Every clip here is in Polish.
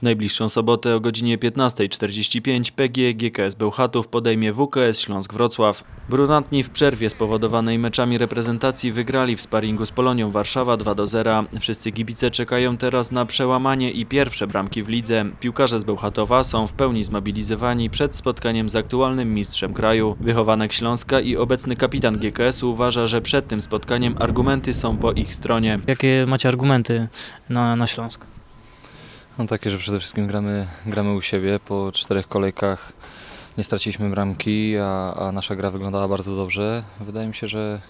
W najbliższą sobotę o godzinie 15.45 PG GKS Bełchatów podejmie WKS Śląsk Wrocław. Brunatni w przerwie spowodowanej meczami reprezentacji wygrali w sparingu z Polonią Warszawa 2 do 0. Wszyscy kibice czekają teraz na przełamanie i pierwsze bramki w lidze. Piłkarze z Bełchatowa są w pełni zmobilizowani przed spotkaniem z aktualnym mistrzem kraju. Wychowanek Śląska i obecny kapitan GKS-u uważa, że przed tym spotkaniem argumenty są po ich stronie. Jakie macie argumenty na, na Śląsk? No takie, że przede wszystkim gramy, gramy u siebie. Po czterech kolejkach nie straciliśmy bramki, a, a nasza gra wyglądała bardzo dobrze. Wydaje mi się, że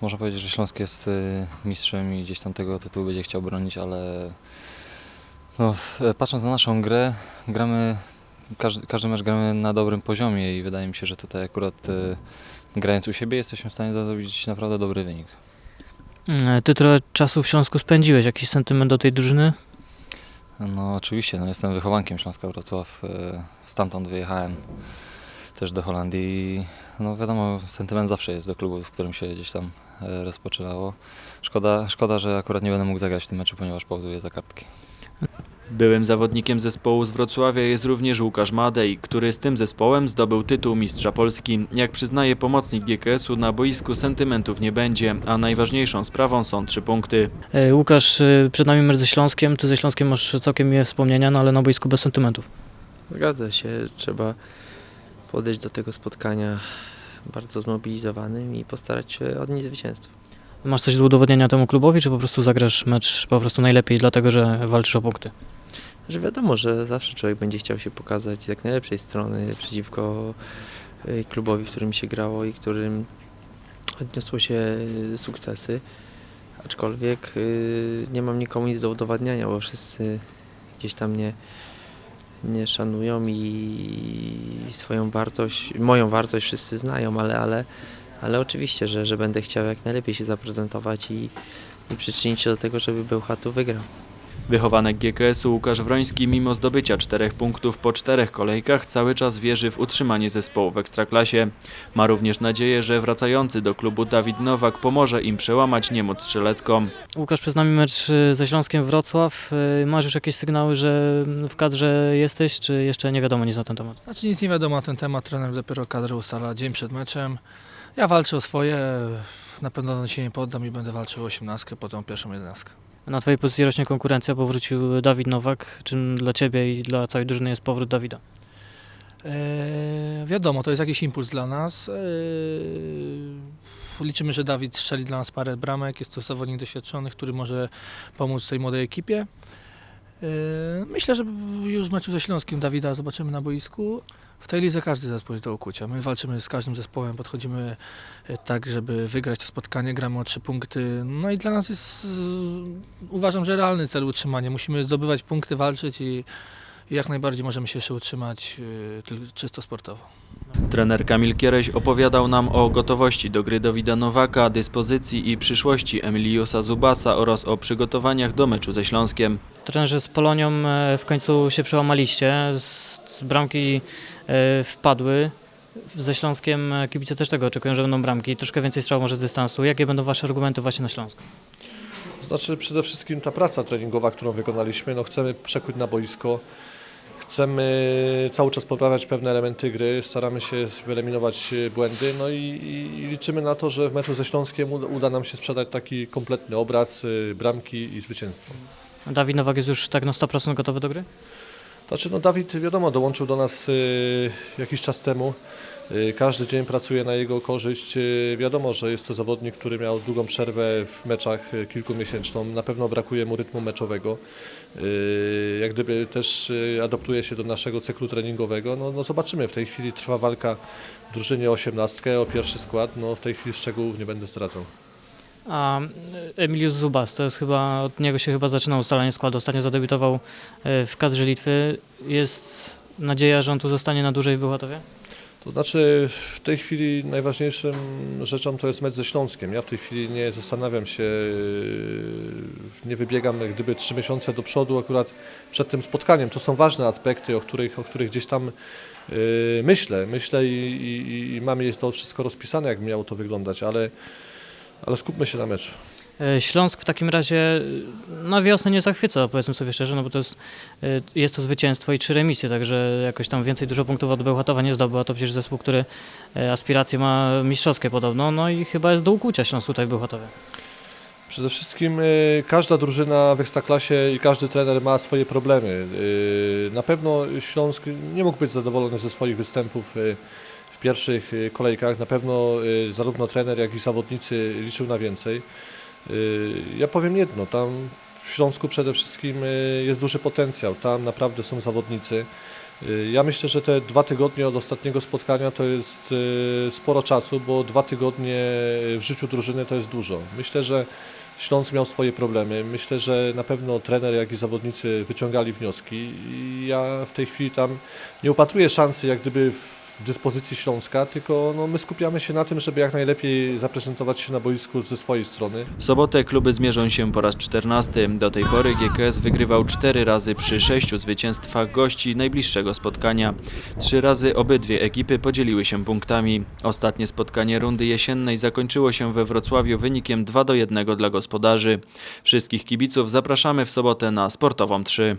można powiedzieć, że Śląsk jest y, mistrzem i gdzieś tam tego tytułu będzie chciał bronić, ale no, e, patrząc na naszą grę, gramy, każdy, każdy mecz gramy na dobrym poziomie i wydaje mi się, że tutaj akurat y, grając u siebie jesteśmy w stanie zrobić naprawdę dobry wynik. Mm, Ty trochę czasu w Śląsku spędziłeś. Jakiś sentyment do tej drużyny? No oczywiście, no jestem wychowankiem Śląska Wrocław, e, stamtąd wyjechałem też do Holandii no wiadomo, sentyment zawsze jest do klubu, w którym się gdzieś tam e, rozpoczynało. Szkoda, szkoda, że akurat nie będę mógł zagrać w tym meczu, ponieważ pauzuję za kartki. Byłym zawodnikiem zespołu z Wrocławia jest również Łukasz Madej, który z tym zespołem zdobył tytuł mistrza Polski. Jak przyznaje pomocnik GKS-u, na boisku sentymentów nie będzie, a najważniejszą sprawą są trzy punkty. E, Łukasz, e, przed nami mecz ze Śląskiem. Ty ze Śląskiem masz całkiem miłe wspomnienia, no ale na boisku bez sentymentów. Zgadza się, trzeba podejść do tego spotkania bardzo zmobilizowanym i postarać się odnieść zwycięstwo. Masz coś do udowodnienia temu klubowi, czy po prostu zagrasz mecz po prostu najlepiej, dlatego że walczysz o punkty? Że wiadomo, że zawsze człowiek będzie chciał się pokazać jak najlepszej strony przeciwko y, klubowi, w którym się grało i którym odniosło się y, sukcesy. Aczkolwiek y, nie mam nikomu nic do udowadniania, bo wszyscy gdzieś tam mnie nie szanują i swoją wartość, moją wartość wszyscy znają, ale, ale, ale oczywiście, że, że będę chciał jak najlepiej się zaprezentować i, i przyczynić się do tego, żeby Bełchatów wygrał. Wychowanek GKS-u Łukasz Wroński mimo zdobycia czterech punktów po czterech kolejkach cały czas wierzy w utrzymanie zespołu w Ekstraklasie. Ma również nadzieję, że wracający do klubu Dawid Nowak pomoże im przełamać niemoc strzelecką. Łukasz, przed nami mecz e, ze Śląskiem Wrocław. E, Masz już jakieś sygnały, że w kadrze jesteś, czy jeszcze nie wiadomo nic na ten temat? Znaczy nic nie wiadomo na ten temat, trener dopiero kadrę ustala dzień przed meczem. Ja walczę o swoje, na pewno się nie poddam i będę walczył o 18, potem o pierwszą 11. Na twojej pozycji rośnie konkurencja, powrócił Dawid Nowak. Czym dla ciebie i dla całej drużyny jest powrót Dawida? Eee, wiadomo, to jest jakiś impuls dla nas. Eee, liczymy, że Dawid strzeli dla nas parę bramek, jest to zawodnik doświadczony, który może pomóc tej młodej ekipie. Eee, myślę, że już w meczu ze Śląskim Dawida zobaczymy na boisku. W tej lidze każdy zespół jest do ukucia. My walczymy z każdym zespołem, podchodzimy e, tak, żeby wygrać to spotkanie, gramy o trzy punkty. No i dla nas jest, e, uważam, że realny cel utrzymanie. Musimy zdobywać punkty, walczyć i, jak najbardziej możemy się jeszcze utrzymać czysto sportowo. Trener Kamil Kiereś opowiadał nam o gotowości do gry Dawida Nowaka, dyspozycji i przyszłości Emiliusa Zubasa oraz o przygotowaniach do meczu ze Śląskiem. Trenerzy z Polonią e, w końcu się przełamaliście, z, bramki e, wpadły. Ze Śląskiem e, kibice też tego oczekują, że będą bramki. Troszkę więcej strzał może z dystansu. Jakie będą wasze argumenty właśnie na Śląsku? Znaczy przede wszystkim ta praca treningowa, którą wykonaliśmy, no chcemy przekuć na boisko, chcemy cały czas poprawiać pewne elementy gry, staramy się wyeliminować e, błędy, no i, i, liczymy na to, że w meczu ze Śląskiem uda, uda nam się sprzedać taki kompletny obraz, e, bramki i zwycięstwo. Dawid Nowak jest już tak na 100% gotowy do gry? Znaczy, no Dawid, wiadomo, dołączył do nas y, jakiś czas temu. Y, każdy dzień pracuje na jego korzyść. Y, wiadomo, że jest to zawodnik, który miał długą przerwę w meczach y, kilkumiesięczną. Na pewno brakuje mu rytmu meczowego. Jak gdyby też adoptuje się do naszego cyklu treningowego. No, no zobaczymy, w tej chwili trwa walka w drużynie o 18, o pierwszy skład. No w tej chwili szczegółów nie będę zdradzał. A Emilius Zubas, to jest chyba, od niego się chyba zaczyna ustalanie składu. Ostatnio zadebiutował w kadrze Litwy. Jest nadzieja, że on tu zostanie na dłużej w Bełchatowie? To znaczy w tej chwili najważniejszym rzeczą to jest mecz ze Śląskiem. Ja w tej chwili nie zastanawiam się, nie wybiegam gdyby trzy miesiące do przodu akurat przed tym spotkaniem. To są ważne aspekty, o których, o których gdzieś tam yy, myślę. Myślę i, i, i mamy jest to wszystko rozpisane, jak miało to wyglądać, ale, ale skupmy się na meczu. E, Śląsk w takim razie e, na wiosnę nie zachwyca, powiedzmy sobie szczerze, no bo to jest, e, jest to zwycięstwo i trzy remisy, także jakoś tam więcej dużo punktów od Bełchatowa nie zdobył, a to przecież zespół, który aspiracje ma mistrzowskie podobno, no i chyba jest do ukucia Śląsk tutaj w Bełchatowie. Przede wszystkim y, każda drużyna w Ekstraklasie i każdy trener ma swoje problemy. Y, Na pewno Śląsk nie mógł być zadowolony ze swoich występów y, w pierwszych kolejkach. Na pewno zarówno trener, jak i zawodnicy liczył na więcej. Y, Ja powiem jedno, tam w Śląsku przede wszystkim y, jest duży potencjał. Tam naprawdę są zawodnicy. Y, Ja myślę, że te dwa tygodnie od ostatniego spotkania to jest sporo czasu, bo dwa tygodnie w życiu drużyny to jest dużo. Myślę, że Śląsk miał swoje problemy. Myślę, że na pewno trener, jak i zawodnicy wyciągali wnioski i ja w tej chwili tam nie upatruję szansy jak gdyby w dyspozycji Śląska, tylko no, my skupiamy się na tym, żeby jak najlepiej zaprezentować się na boisku ze swojej strony. W sobotę kluby zmierzą się po raz 14. Do tej pory GKS wygrywał 4 razy przy 6 zwycięstwach gości najbliższego spotkania. Trzy razy obydwie ekipy podzieliły się punktami. Ostatnie spotkanie rundy jesiennej zakończyło się we Wrocławiu wynikiem 2 do 1 dla gospodarzy. Wszystkich kibiców zapraszamy w sobotę na Sportową 3.